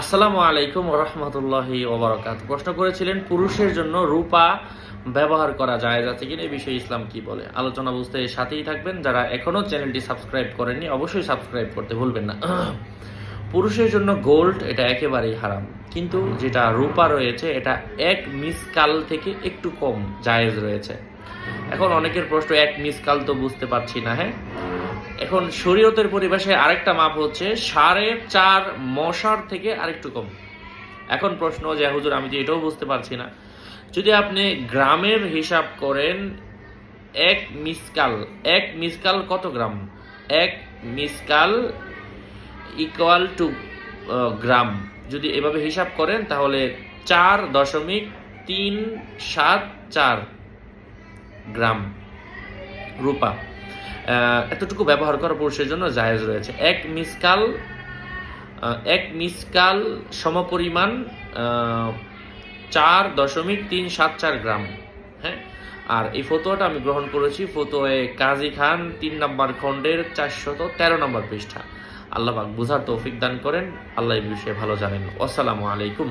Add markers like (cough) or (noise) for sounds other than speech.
আসসালামু আলাইকুম রহমতুল্লাহি ওবরাকাত প্রশ্ন করেছিলেন, পুরুষের জন্য রূপা ব্যবহার করা যায় যাচ্ছে কিনা? এই বিষয়ে ইসলাম কি বলে? আলোচনা বুঝতে সাথেই থাকবেন। যারা এখনও চ্যানেলটি সাবস্ক্রাইব করেননি, অবশ্যই সাবস্ক্রাইব করতে ভুলবেন না। (clears throat) পুরুষের জন্য গোল্ড, এটা একেবারেই হারাম। কিন্তু যেটা রূপা রয়েছে, এটা এক মিসকাল থেকে একটু কম জায়েজ রয়েছে। এখন অনেকের প্রশ্ন, এক মিসকাল তো বুঝতে পারছি না হ্যাঁ? এখন শরীয়তের পরিবেশে আরেকটা মাপ হচ্ছে, সাড়ে চার মশার থেকে আরেকটু কম। এখন প্রশ্ন যে, হুজুর, আমি তো এটাও বুঝতে পারছি না। যদি আপনি গ্রামের হিসাব করেন, এক মিসকাল এক মিসকাল কত গ্রাম? এক মিসকাল ইকুয়াল টু গ্রাম। যদি এভাবে হিসাব করেন, তাহলে চার দশমিক তিন সাত চার গ্রাম রূপা। এতটুকু ব্যবহার করা পুরুষের জন্য জায়েজ রয়েছে। এক মিসকাল এক মিসকাল সমপরিমাণ চার দশমিক তিন সাত চার গ্রাম হ্যাঁ? আর এই ফতোয়াটা আমি গ্রহণ করেছি ফতোয়ে কাজী খান, তিন নম্বর খণ্ডের চারশত তেরো নম্বর পৃষ্ঠা। আল্লাহ বুঝার তৌফিক দান করেন। আল্লাহ এই বিষয়ে ভালো জানেন। আসসালামু আলাইকুম।